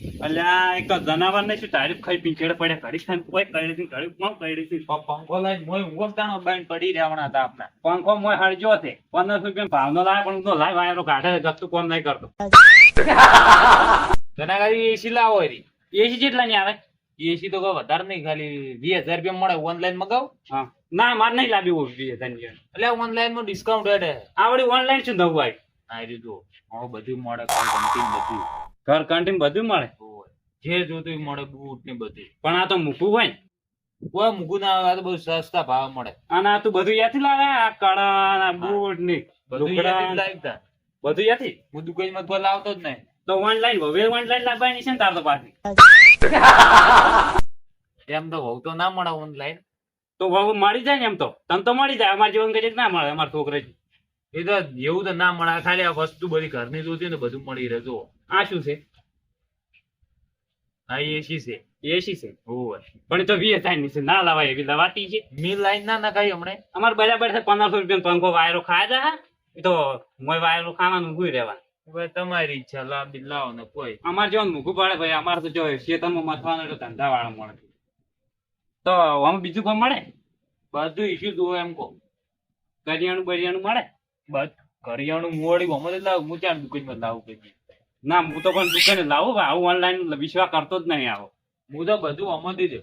અલ્યા એક તો જનાવર ને શું તારીફ ખાઈ પીંછેડે પડ્યા? ઘડી ખાઈને કોઈ કરી હતી ઘડી કોણ કરી હતી પંખો લઈને મોય ઊંઘતાનો બાઈને પડી રહેવાના હતા આપણે. પંખો મોય હળજો છે. પંદરસો રૂપિયા ભાવનો લાવે પણ તો લાઈ વાયરો કાઢે ગતું કોમ નહીં કરતો. તેના ખાલી એસી લાવો એસી જેટલા ની આવે? એસી તો કોઈ વધારે નહીં ખાલી વીસ હજાર રૂપિયા મળે ઓનલાઈન મગાવ? હા. ના મારે નહીં લાવી હોય હજાર ધન્ય એટલે ઓનલાઈનમાં ડિસ્કાઉન્ટ હેડે આવડી ઓનલાઈન શું નવું આવી આ બધું મળે બધું ઘર કંટીન બધું મળે. જે જોતું એ મળે બૂટ ને બધું પણ આ તો મૂકવું હોય ને? કોઈ મૂકું ના આવે તો બહુ સસ્તા ભાવ મળે. અને આ તું બધું યાથી લાવે? આ કળા ના બૂટની બધું. બધું યાથી? હું દુકાનમાં કોઈ લાવતો જ નહીં. તો ઓનલાઈન હવે ઓનલાઈન લાવવાની છે ને તાર તો પાછી. એમ તો હોવ તો ના મળે ઓનલાઈન તો હવે મળી જાય ને એમ તો? તને તો મળી જાય. અમારા જીવન કદી ના મળે અમારા છોકરા એ તો એવું તો ના મળે. ખાલી આ વસ્તુ બધી ઘરની જોતી ને બધું મળી રહે જો આ શું છે? આ એસી છે. એસી છે. હોય પણ તો વીસ થાય નહીં ના લાવાય એવી લવાતી છે. મી લાઈન ના નખાય હમણે. અમારે બરાબર છે પંદરસો રૂપિયા પંખો વાયરો ખાયા હતા તો મોય વાયરો ખાવાનું ભૂઈ રહેવાનું. હવે તમારી ઈચ્છા લાવી લાવો ને કોઈ. અમારે જોવાનું મૂકું પડે ભાઈ. અમારે તો જો શેતનમાં મથવાનું એટલે ધંધા વાળા મળે. તો આમ બીજું કોણ મળે? બધું ઈશ્યુ જુઓ એમ કહો. કરિયાણું બરિયાણું મળે? બસ કરિયાણું મોડી તે લાવું. હું ત્યાં દુકાનમાં લાવું કઈ ના હું તો પણ દુકાને લાવું આવું ઓનલાઈન વિશ્વાસ કરતો જ નહીં આવો. હું તો બધું અમથી જ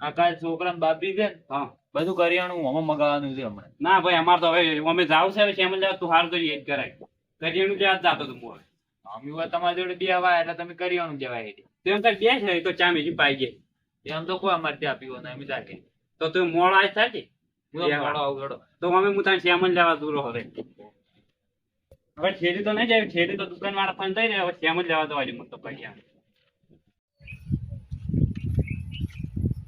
આ કાલ છોકરા બાપી છે ને હા. બધું કરિયાણું હમ મગાવવાનું છે હમણાં. ના ભાઈ અમારે તો હવે અમે જાવ છે હવે જાવ તું હાર કરી એ જ કરાય કરિયાણું ક્યાં જાતો તું મોય અમે હવે તમારી જોડે બે આવા એટલે તમે કરિયાણું જવાય તેમ તાર બે છે તો ચા બીજી પાઈ ગઈ એમ તો કોઈ અમારે ત્યાં પીવો ને અમે જાગે તો તું મોડા થાય છે હું તો. તો અમે હું તને શ્યામન લેવા દૂર હવે હવે ઠેરી તો નહીં જાય ઠેરી તો દુકાન વાળા પણ થઈ ને હવે શ્યામ જ લેવા દેવા તો પડી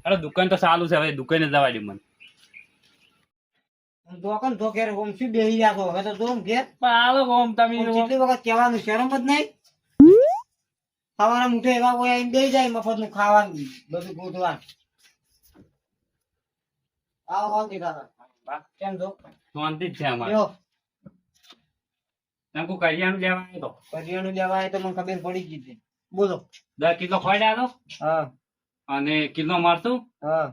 અરે દુકાન તો સારું છે હવે દુકાને જવા દે મને. દોકન તો ઘેર ઓમ શું બેહી રાખો? હવે તો જોમ ઘેર. પણ આવો ગોમ તમે કેટલી વખત કહેવાનું શરમ જ નહીં. ખાવાના મુઠે એવા કોઈ આઈને બેહી જાય મફતનું ખાવાનું બધું ગોઠવા આવો હોલ દેખાતા કેમ છો? શાંતિ જ છે અમારે. કોઈ કરિયાણું લેવા આવ્યો તો. કરિયાણું લેવા તો મને ખબર પડી ગઈ છે. બોલો. દસ કિલો ખોડ્યા તો હા. અને કિલો મરતું હા.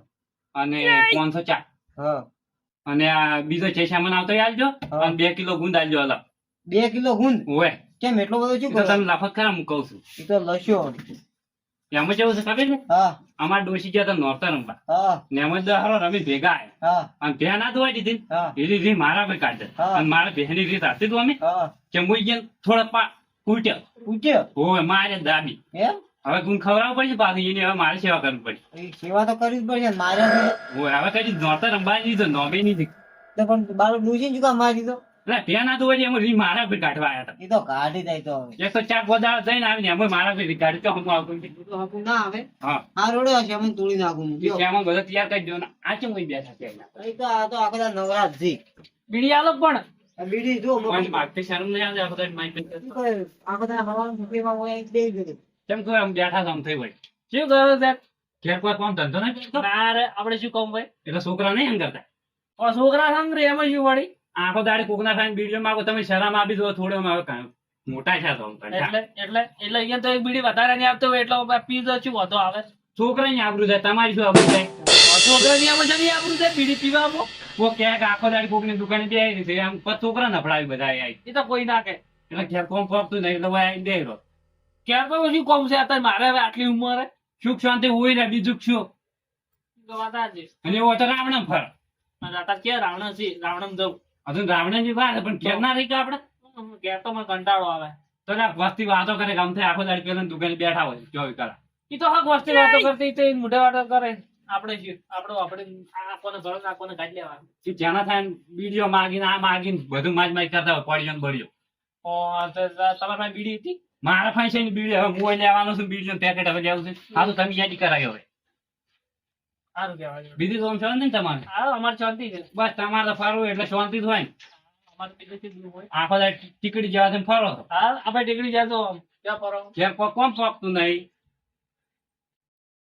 અને પાંચસો ચા હા. અને આ બીજો છે સામાન આવતો આલજો અને બે કિલો ગુંદ આલજો અલગ બે કિલો ગુંદ? હોય કેમ એટલો બધો શું તમે લફત ખરા હું કઉ છું. એ તો લસ્યો. એમાં કેવું છે ખબર છે? અમાર ડોસી ગયા નોરતા રમવા. હા. ને એમાં દસ હારો રમી ભેગા આયા. અને ભે ના ધોવાઈ દીધી. એ રીત મારા ભાઈ કાઢે અને મારા બહેની રીત હતી તું અમે મુઈ ગયા થોડા પા કૂટ્યો પૂછ્યો ઓય મારે દાબી. એમ? હવે ગુણ ખવડાવવું પડશે પાછી? એની હવે મારે સેવા કરવી પડશે. સેવા તો કરવી જ પડશે મારે હવે કઈ નોરતા રમવા દીધો નોબે નહીં દીધી. પણ બાર ડૂસી ચુકા મારી દીધો? એટલે ના ધોવાઈ એમાં મારા ભાઈ કાઢવા આવ્યા એ તો કાઢી જાય તો એક તો ચાર ગોદાળ જઈને આવીને એમાં મારા ભાઈ કાઢી તો હું આવતું નથી. તો હકું ના આવે. હા. આ રોડે હશે અમે તોડી નાખું એ શ્યામા તૈયાર કરી દો આ ચેમ કોઈ બેઠા છે એ તો આ તો આખા નવરાજ છે બીડી આલો પણ? બીડી જો પણ માગતી શરમ નહીં આવે આ બધા માઇક આખા હવાનું સુપીમાં હોય એક બે ગયું કેમ કે આમ બેઠા છે થઈ હોય. શું કરો સાહેબ? ઘેર કોઈ કામ ધંધો નહીં અરે આપણે શું કહું ભાઈ? એટલે છોકરા નહીં આ છોકરા સાંભળે એમાં શું વળી? આખો દાડી કોકના ખાઈને બીડીઓ માગો તમે શરમ આપી દો થોડો મારો કાંઈ મોટા છે તો એટલે એટલે એટલે અહીંયા તો એક બીડી વધારે નહીં આપતો એટલો એટલે પી તો શું વાંધો આવે? છોકરા ની આબરૂ જાય તમારી શું આબરૂ જાય? છોકરા ની આમ જમી આપણું છે બીડી પીવા આપો કોક કહે આખો દાડી કોકની દુકાને બેહી છે આમ છોકરા નફડાવી બધા એ તો કોઈ ના કે એટલે ઘેર કોમ ફોકતું નહીં એટલે ભાઈ દે રહ્યો ક્યાં તો શું કોમ છે? અત્યારે મારે હવે આટલી ઉંમરે. સુખ શાંતિ હોય ને બીજું શું? તો વાત આ અને એવો તો રાવણ ફર. અત્યારે ક્યાં રાવણ છે? રાવણ જવું હજુ રાવણની વાત પણ ઘેર ના રહી કે આપડે ક્યારે તો મને કંટાળો આવે. તો ના વસ્તી વાતો કરે ગમ થાય આખો દાડી પેલા દુકાને બેઠા હોય ચોવીસ કલાક. એ તો હક વસ્તી વાતો કરતી તો મોઢે વાતો કરે. આપણે આપણો આપણે આ કોને ઘરો આ કોને કાઢી લેવાનું. જેના થાય બીડીઓ માગીને આ માગીને બધું માજ માજ કરતા હોય પડ્યો ને બળ્યો ઓ, તો તમારી પાસે બીડી હતી? મારા પાસે છે બીડી હવે હું લેવાનો છું બીડીઓ પેકેટ હવે લેવું છે. આ તો તમે યાદ કરાવી હવે. સારું કહેવાય બીજું તો શાંતિ ને તમારે? હા અમારે શાંતિ છે. બસ તમારે ફરવું એટલે શાંતિ થાય આખો દાડી ટીકડી જવા તમે ફરો. હા આપણે ટીકડી જાય ક્યાં ફરો. ઘેર કોમ પોકતું નહીં.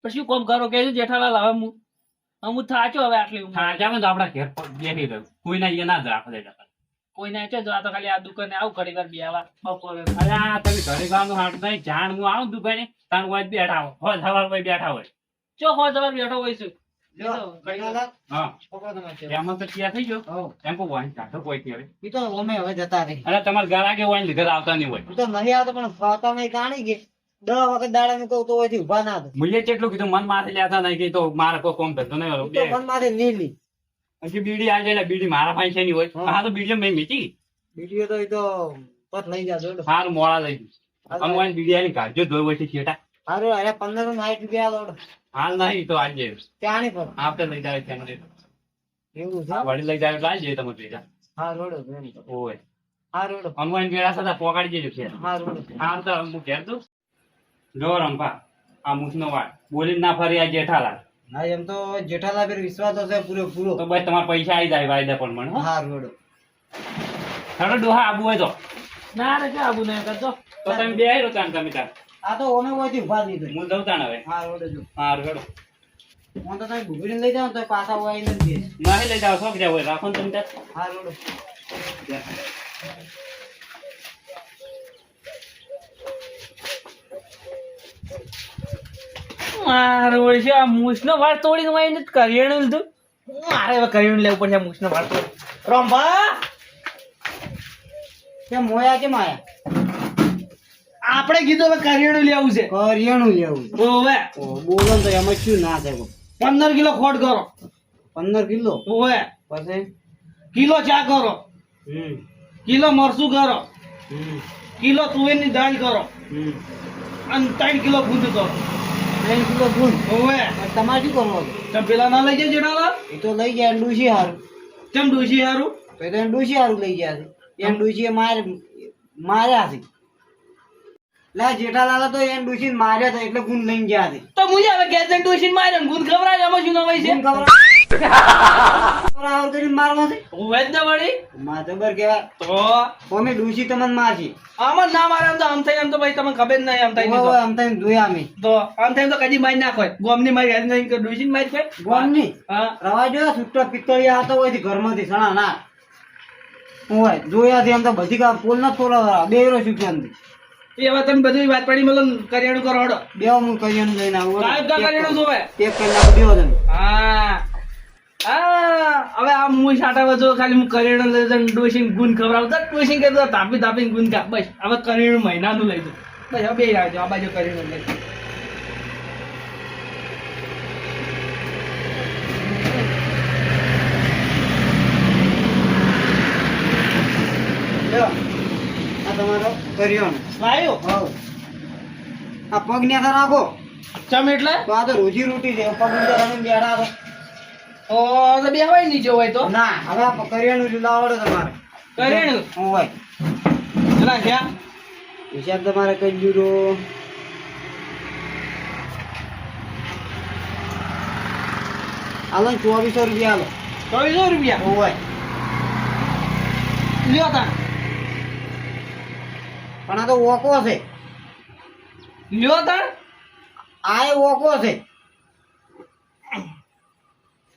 પછી કોમ કરો? કે જેઠાલાલ હવે હું હું થાચો હવે આટલી થાચા હા તો આપડા ઘેર પર બેસી રહ્યું. કોઈ ના ના આખો દાડી. કોઈ ના છે જો આ તો ખાલી આ દુકાને આવું ઘડી વાર બે બપોરે. અરે આ તમે ઘરે ગામનું હાટ નહીં. જાણ હું આવું દુકાને તાર હોય બેઠા હોય. હોય સવાર હોય બેઠા હોય. ચો હો સવાર બેઠો હોય છે ને ના. મૂલ્ય કેટલું કીધું? મન માથે લેતા નહીં કે તો મારે કોઈ કોમ ધંધો નહીં મન માથે નીલી. હજી બીડી આજે એટલે બીડી મારા પાસે છે નહીં હોય. હા. તો બીડી મેં મીચી. બીડીઓ તો ઈ તો પત લઈ જા સારું મોડા લઈ ગયું અમે બીડી આલી કાઢજો ધોઈ હોય છે છેટા હારું, અરે પંદરસો ને સાઠ રૂપિયા દોડો. હાલ નહીં તો આજે ત્યાંની પર. આપણે લઈ જાય ત્યાં. એવું છે? વડી લઈ જાય એટલે આવી તમે ભેગા હા, રોડો છે એમ તો. ઓય. હા, રોડ અનવાઈન વેળા થતા પોકાડી દેજો છે હા, રોડ હા તો હું ઘેર દઉં. જો રંભા આ મૂછનો વાળ. બોલી ના ફરી આ જેઠાલાલ. ના એમ તો જેઠાલાલ પર વિશ્વાસ હશે પૂરો પૂરો. તો બસ તમારા પૈસા આવી જાય વાયદા પણ મને હા, રોડ હેડો ડોહા આબુ હોય તો ના રે કે આબુ નહીં કરજો તો તમે બે આવો તાન તમે તાર. આ તો ઓમે ઓયથી ઊભા દીધો. હું જઉં તાણ હવે હા, રોડે જો. હા હેડો હું તો તમે ભૂગરીને લઈ જાઉં તો પાછા હોય ને દે. નહીં લઈ જાવ શોખ જાવ હોય રાખો ને તમે હા, રોડો. મારે છે આ મૂછનો વાળ તોડીને વાઈને કરિયાણું લીધું મારે હવે કરિયાણું લેવું પડશે મૂછનો વાળ તોડી રંભા કેમ મોયા કે આયા? આપણે કીધું હવે કરિયાણું લેવું છે. કરિયાણું લેવું. ઓવે બોલો તો એમાં શું ના થાય પંદર કિલો ખોટ કરો. પંદર કિલો? ઓવે પછી? કિલો ચા કરો. હમ. કિલો મરસું કરો. હમ. કિલો તુવેરની દાળ કરો. હમ. અને ત્રણ કિલો ગુંદ કરો. ત્રણ કિલો ગુણ ઓવે તમારે શું કરવાનું? તમે પેલા ના લઈ જાય જેઠાલાલ. એ તો લઈ ગયા ડૂસી હારું. કેમ ડોશી હારું? તો એને ડૂસી હારું લઈ ગયા છે. એમ ડૂસીએ માર માર્યા છે. લા જેઠાલાલ તો એને ડૂસીને માર્યા હતા એટલે ગુણ લઈને ગયા છે. તો મુજે હવે ગેસ ડોશી મારે ગુંદ ખવડાવે એમાં શું નવાઈ છે? ખબર ખબર કરીને મારવા છે? ઓવે જ ને વળી. માં જબર તો? અમે ડૂસી તમને મારશી. આમાં ના મારે આમ તો આમ આમ તો ભાઈ તમને ખબર નહીં આમ થઈ ઓય ઓય, આમ તો જોયા અમે. તો આમ થાય તો કદી મારી નાખો ગોમની મારી નહીં કે મારી કોઈ ગોમની? રવા જો છૂટો પિત્તળિયા હતો હોય ઘરમાંથી સણા ના. હોય જોયા છે એમ તો બધી પોલ ના તોલા બે રો શીખ્યા નથી એ હવે તમે બધી વાત પડી મતલબ કરિયાણું કરો બે હું કરિયાણું લઈને આવું સાહેબ કા કરિયાણું જોવે. એક કલાક દેવો તમે હા. હા હવે આ હું સાટા વધુ ખાલી હું કરિયાણું લઈ જઈને ડોશીને ગુણ ખવડાવતા ડોશી કે તાપી તાપીને ગુણ બસ હવે કરિયાણું મહિનાનું લઈ દઉં બસ હવે બે આવજો આ બાજુ કરિયાણું લઈ દઉં. આ તમારો કરિયાણું લાયો હવ. આ પગ ને રાખો. ચમ એટલે? તો આ તો રોજી રોટી છે. પગ ને તમે બેઠા છો. ઓ તો બે હોય નીચે હોય તો. ના હવે આ કરિયાણું જ લાવડો તમારે. કરિયાણું? હોય. ચલા ક્યાં હિસાબ તમારે કરી દીધો. હાલો ને ચોવીસો રૂપિયા હાલો. ચોવીસો રૂપિયા? હોય. લ્યો તા પણ આ તો ઓકો છે. લ્યો તણ આ એ ઓકો છે.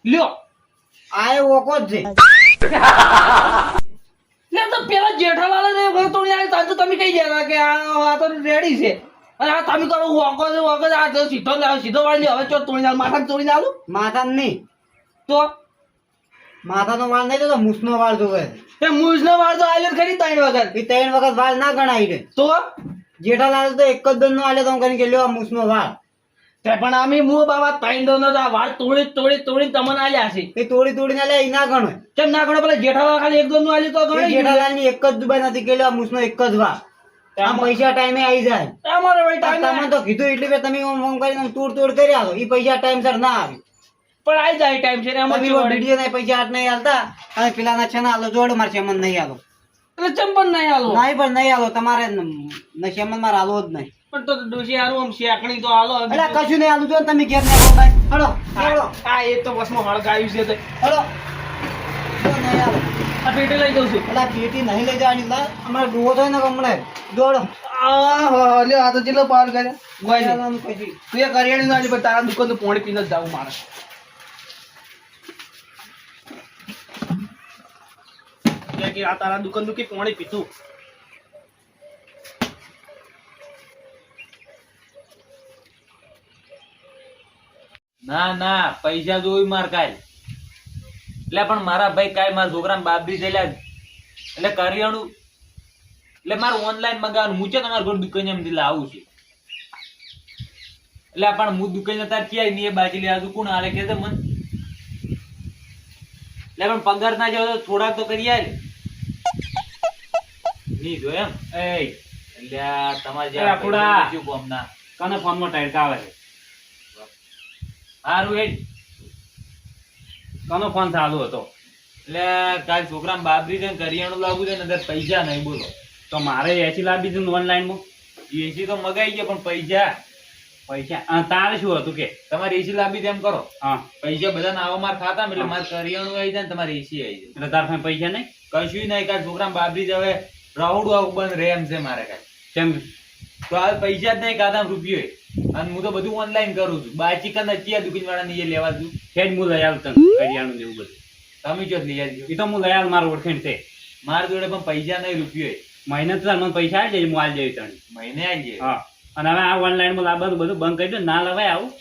લ્યો. આ એ ઓકો જ છે. લે તો પેલા જેઠાલાલ ને વખત તો યાર તમે કહી જતા કે આ આ તો રેડી છે. અને આ તમે કરો વોકો છે આ સીધો સીધો વાળી હવે ચો તોડી નાલ માથા તોડી નાલું માથા નહીં. તો? માથાનો વાળ નહીં તો મૂસનો વાળ જોવે. એ મૂસનો વાળ તો આલ્યો ખરી ત્રણ વખત. એ ત્રણ વખત વાળ ના ગણાય રે તો? જેઠાલાલ તો એક જ દંડ નો આલ્યો તો કરીને કે લ્યો આ વાળ. તે પણ અમે મુ બાબા ત્રણ દોનો તો આ વાર તોડી તોડી તોડી તમને આલ્યા છે. એ તોડી તોડી લે એ ના ગણો કેમ ના ગણો પેલા જેઠાલાલ ખાલી એક દોનનું આલ્યો તો એ જેઠાલાલની એક જ દુબાઈ નથી કે લ્યો આ મૂછનો એક જ વાળ. આ પૈસા ટાઈમે આવી જાય. તમારે તો કીધું એટલે તમે ઓમ ઓમ કરીને તોડ તોડ કરી આલો એ પૈસા ટાઈમસર ના આવે. પણ આઈ જાય ટાઈમ છે ને અમારે વીડિયો ના પૈસા આટ નહીં આલતા અને પેલા ના છેના આલો જોડ મારશે મન નહીં આલો એટલે ચંપન નહીં હાલો. નહીં પણ નહીં આલો તમારે નશેમન માર આલો જ નહીં. પણ તો ડોશી હારું આમ શેકણી તો હાલો. એટલે કશું નહીં આલું જો તમે ઘેર નહીં હાલો હળો એ તો બસમાં હળગાયું છે તે. નહીં આ પેટે લઈ જઉં છું. એટલે પેટી નહીં લઈ જવાની. લા અમારે ડૂવો થાય ને કમળે દોડો આ લ્યો આ તો જેટલો પાર કરે પછી. તું એ કરિયાણી ના પણ તારા દુકાન તો પોણી પીને જ જાવું મારે. કે આ તારા દુકાન દુખી પાણી પીધું? ના ના, પૈસા જોઈ માર કાલ. એટલે પણ મારા ભાઈ કાલ મારા છોકરાને બાબરી થયેલા એટલે કરિયાણું, એટલે મારે ઓનલાઈન મંગાવવાનું. હું છે તમારા ઘર દુકાન એમ દિલા આવું છે? એટલે પણ હું દુકાન તાર ક્યાંય નહીં એ બાજી લે કોણ હાલે કે મને? એટલે પણ પગાર ના જાવ થોડાક તો કરી આલે. નહીં એમ? એ એટલે તમારે એ જ્યાં આપુડા. શું કોમના કને ફોનમાં ટાઈટ આવે છે? સારું હેડ. કનો ફોન ચાલુ હતો? એટલે કાલ છોકરા બાબરી છે ને કરિયાણું લાવવું છે ને અંદર પૈસા નહીં બોલો. તો મારે એસી લાવી દીધું ઓનલાઈનમાં? એસી તો મગાઈ ગયા પણ પૈસા. પૈસા. તારે શું હતું કે? તમારે એસી લાવી તેમ કરો. હા. પૈસા બધા આવા માર ખાતા એટલે મારે કરિયાણું આવી જાય ને તમારે એસી આવી જાય. એટલે તાર પાસે પૈસા નહીં? કશું નહીં કાલ છોકરા બાબરી જ હવે. રાઉડું આવું બંધ રહે એમ છે મારે કાંઈ. કેમ? તો આ પૈસા જ નહીં કાદા રૂપિયો અને હું તો બધું ઓનલાઈન કરું છું. બાકી કન અત્યારે દુકાન વાળા એ લેવા છું છે જ હું લઈ આવું તને કરિયાણું એવું બધું. તમે જો લઈ આવજો. એ તો હું લઈ આવું મારું ઓળખેણ છે. મારા જોડે પણ પૈસા નહીં રૂપિયો મહિને તો મને પૈસા આવી જાય હું આવી દેવી તને. મહિને આવી જાય હા. અને હવે આ ઓનલાઈનમાં લાવવાનું બધું બંધ કરી દો ના લવાય આવું.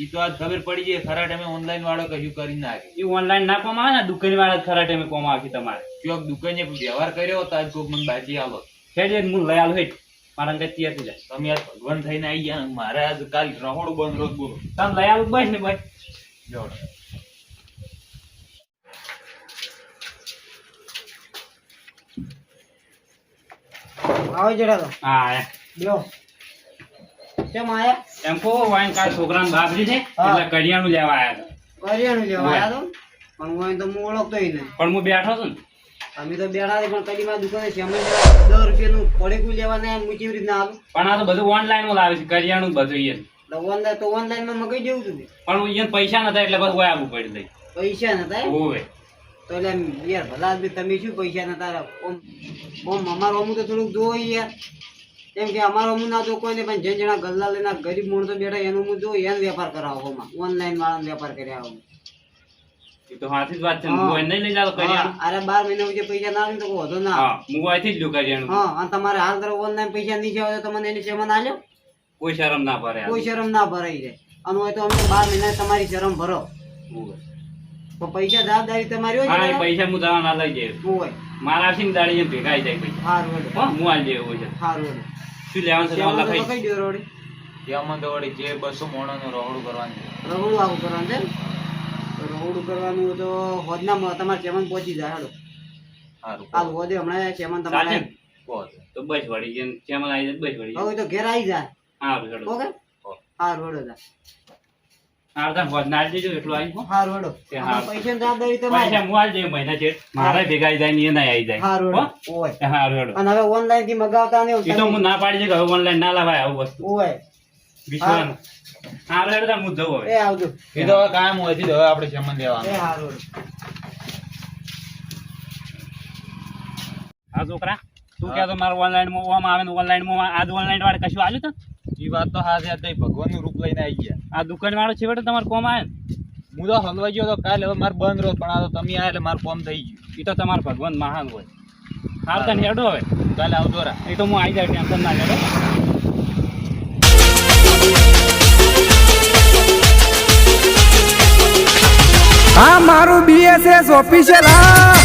ઈ તો આજ ખબર પડી જાય ખરા ટાઈમે ઓનલાઈન વાળો કશું કરી નાખે એ ઓનલાઈન ના કોમ આવે ને દુકાન વાળા ખરા ટાઈમે કોમ આવશે તમારે. ચોક દુકાને વ્યવહાર કર્યો તો આજ કોક મને બાજી આવો છે જે હું લઈ આવું હેઠ. મારા અંગે તૈયાર થઈ જાય. તમે આજ ભગવાન થઈને આવી ગયા મારે આજ કાલ રહોડું બંધ રોજ બોલો. તમે લઈ આવું બસ ને ભાઈ જોડ આવો જેઠાલાલ હા આયા. લ્યો. કેમ આયા? એમ કહો વાઈન કાલ છોકરાને બાબરી છે એટલે કરિયાણું લેવા આવ્યા હતા કરિયાણું લેવા આયા તો? પણ હું તો હું ઓળખતો નહીં પણ હું બેઠો છું અમે તો બેઠા પણ કદી મારા દુકાને શેમણ જરા દસ રૂપિયાનું પડેકું લેવા ને હું કેવી રીતના આવું પણ આ તો બધું ઓનલાઈનમાં લાવે છે કરિયાણું બધું ઓનલાઈન તો ઓનલાઈનમાં મગાઈ જવું છું પણ અહીંયા પૈસા નતા એટલે આવવું પડી લઈ પૈસા નતા? ઓવે તો એટલે યાર ભલા તમે શું પૈસા નતા ઓમ ઓમ અમારું અમુક તો થોડુંક જોવો યાર. કેમ કે અમારો ના તો કોઈને પણ જે જણા ગલ્લા લઈને ગરીબ માણસો બેઠા એનું હું જો એન વેપાર કરાવો ઓનલાઈન વાળાનો વેપાર કર્યા આવો તો હાથી જ વાત છે હા. નહીં લઈ જાતો કરિયાણું. અરે બાર મહિના પછી પૈસા ના આવે તો કોઈ ના આવે. હા જ લ્યો કરિયાણું હા અને તમારે હાલ તરફ ઓનલાઈન પૈસા નહીં આવે તો તમને એની સેમાં આલ્યો કોઈ શરમ ના ભરે કોઈ શરમ ના ભરાઈ જાય અને હોય તો અમે બાર મહિના તમારી શરમ ભરો. તો પૈસા જવાબદારી તમારી હોય હા પૈસા હું ના લઈ જાય હોય. મારા ને દાડી એમ ભેગા જાય પૈસા હારું હું આલી જેવું છે. હારું શું લેવાનું છે તમારે લખાઈ કઈ દો રોડી ત્યાં તો વળી જે બસો મોણાનું રહોડું કરવાનું છે. રહોડું આવું કરવાનું છે રહોડું કરવાનું તો હોદના મ- તમારે ચેમન પહોંચી જાય હાલો. સારું હાલ હોદે હમણાં ચેમન તમારે? તો. બસ વળી જેમ ચેમલ આવી જાય બસ વળી. હવે તો ઘેર આવી જાય. હા ઓકે હો. હારું હેડો જા. હારું તાર હોદ ના આલી દેજો એટલું આવી હારું હેડો. કે હારું. પૈસા જવાબદારી પૈસા હું આલી દઈએ મહિના છે મારે ભેગા જાય ને એ ના આવી જાય. હારું હેડો. ઓય. હારું હેડો. અને હવે ઓનલાઈનથી મગાવતા નહીં એ તો હું ના પાડી દે કે હવે ઓનલાઈન ના લાવાય આવું વસ્તુ. ઓય. વિશ્વાસ. હારું હેડો હું જઉં હવે. એ આવજો. એ તો કાયમ હોય છે હવે આપણે જમણ એ દેવાનું હારું હા છોકરા. તું કહેતો મારે ઓનલાઈનમાં ઓમ આવે ને ઓનલાઈનમાં આજ ઓનલાઈન વાળે કશું આવ્યું તો? એ વાત તો હાથે ભગવાન ભગવાનનું રૂપ લઈને આવી ગયા. આ દુકાન વાળો છે બેટા તમારે કોમ આવે ને? હું તો હલવાઈ ગયો તો કાલે હવે મારે બંધ રહ્યો પણ આ તો તમે આયા એટલે મારું કોમ થઈ ગયું. એ તો તમારો ભગવાન મહાન હોય. હાર તને હેડો હવે. કાલે આવજો રા એ તો હું આવી જાય ટેન્શન ના લેડો. આ મારું બીએસએસ ઓફિશિયલ હા.